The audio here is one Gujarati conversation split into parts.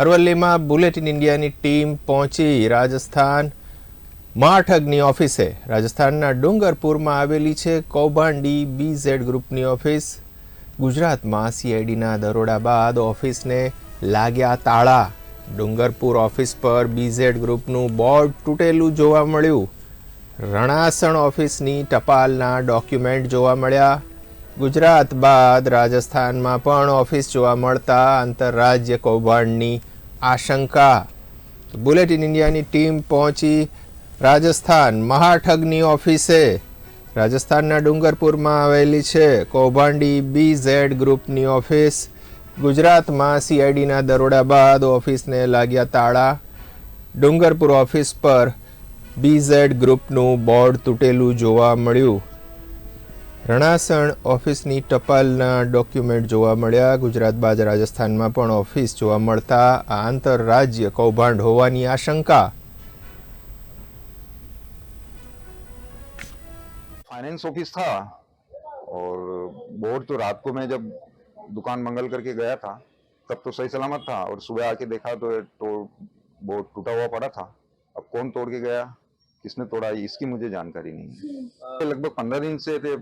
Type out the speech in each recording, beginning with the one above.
અરવલ્લીમાં બુલેટિન ઇન્ડિયાની ટીમ પહોંચી રાજસ્થાન માઠગની ઓફિસે. રાજસ્થાનના ડુંગરપુરમાં આવેલી છે કૌભાંડી બીઝેડ ગ્રુપની ઓફિસ. ગુજરાતમાં સીઆઈડીના દરોડા બાદ ઓફિસને લાગ્યા તાળા. ડુંગરપુર ઓફિસ પર બીઝેડ ગ્રુપનું બોર્ડ તૂટેલું જોવા મળ્યું. રણાસણ ઓફિસની ટપાલના ડોક્યુમેન્ટ જોવા મળ્યા. ગુજરાત બાદ રાજસ્થાનમાં પણ ઓફિસ જોવા મળતા આંતરરાજ્ય કૌભાંડની આશંકા. બુલેટિન ઇન્ડિયાની ટીમ પહોંચી રાજસ્થાન મહાઠગની ઓફિસે. રાજસ્થાનના ડુંગરપુરમાં આવેલી છે કૌભાંડી બી ઝેડ ગ્રુપની ઓફિસ. ગુજરાતમાં સીઆઈડીના દરોડા બાદ ઓફિસને લાગ્યા તાળા. ડુંગરપુર ઓફિસ પર બીઝેડ ગ્રુપનું બોર્ડ તૂટેલું જોવા મળ્યું. રણાસણ ઓફિસની ટપાલના ડોક્યુમેન્ટ જોવા મળ્યા ગુજરાત બાદ રાજસ્થાનમાં પણ ઓફિસ જોવા મળતા આ આંતરરાજ્ય કૌભાંડ હોવાની આશંકા फाइनेंस ऑफिस था और बोर्ड तो रात को मैं जब दुकान मंगल करके गया था तब तो सही सलामत था और सुबह आके देखा तो ये तो बोर्ड टूटा हुआ पड़ा था अब कौन तोड़ के गया किसने तोड़ा इसकी मुझे जानकारी नहीं है तो लगभग पंद्रह दिन से थे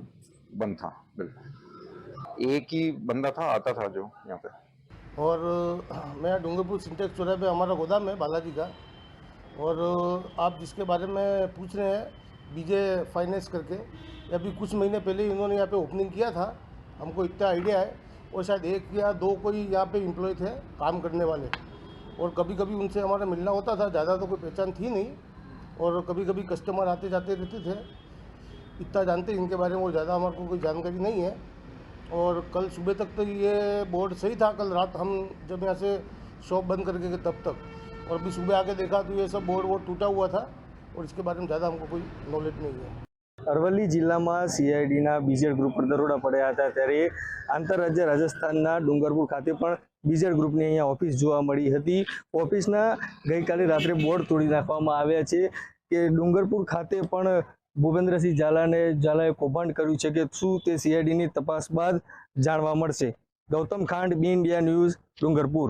बंद था, बिल्कुल। एक ही बंदा था, आता था जो यहाँ पे। और, मैं डूंगरपुर सिंटेक्स चौराहे पे हमारा गोदाम है, बालाजी का। और, आप जिसके बारे में पूछ रहे हैं बीजे फाइनेंस करके अभी कुछ महीने पहले इन्होंने यहाँ पे ओपनिंग किया था। हमको इतना आइडिया है, और शायद एक या दो कोई यहाँ पे एम्प्लॉय थे, काम करने वाले। और कभी कभी उनसे हमारा मिलना होता था, ज़्यादा तो कोई पहचान थी नहीं। और कभी कभी कस्टमर आते जाते रहते थे। इतना जानते इनके बारे में वो ज़्यादा हमारे को कोई जानकारी नहीं है और कल सुबह तक तो ये बोर्ड सही था कल रात हम जब यहाँ से शॉप बंद करके गए तब तक और अभी सुबह आके देखा तो ये सब बोर्ड वोर्ड टूटा हुआ था और इसके बारे में ज़्यादा हमको कोई नॉलेज नहीं है અરવલ્લી જિલ્લામાં સીઆઈડીના બીજેડ ગ્રુપ પર દરોડા પડ્યા હતા ત્યારે આંતરરાજ્ય રાજસ્થાનના ડુંગરપુર ખાતે પણ બીજેડ ગ્રુપની અહીંયા ઓફિસ જોવા મળી હતી ઓફિસના ગઈકાલે રાત્રે બોર્ડ તોડી નાખવામાં આવ્યા છે કે ડુંગરપુર ખાતે પણ ભૂપેન્દ્રસિંહ ઝાલાને ઝાલાએ કૌભાંડ કર્યું છે કે શું તે સીઆઈડીની તપાસ બાદ જાણવા મળશે? ગૌતમ ખાંડ બી ઇન્ડિયા ન્યૂઝ ડુંગરપુર.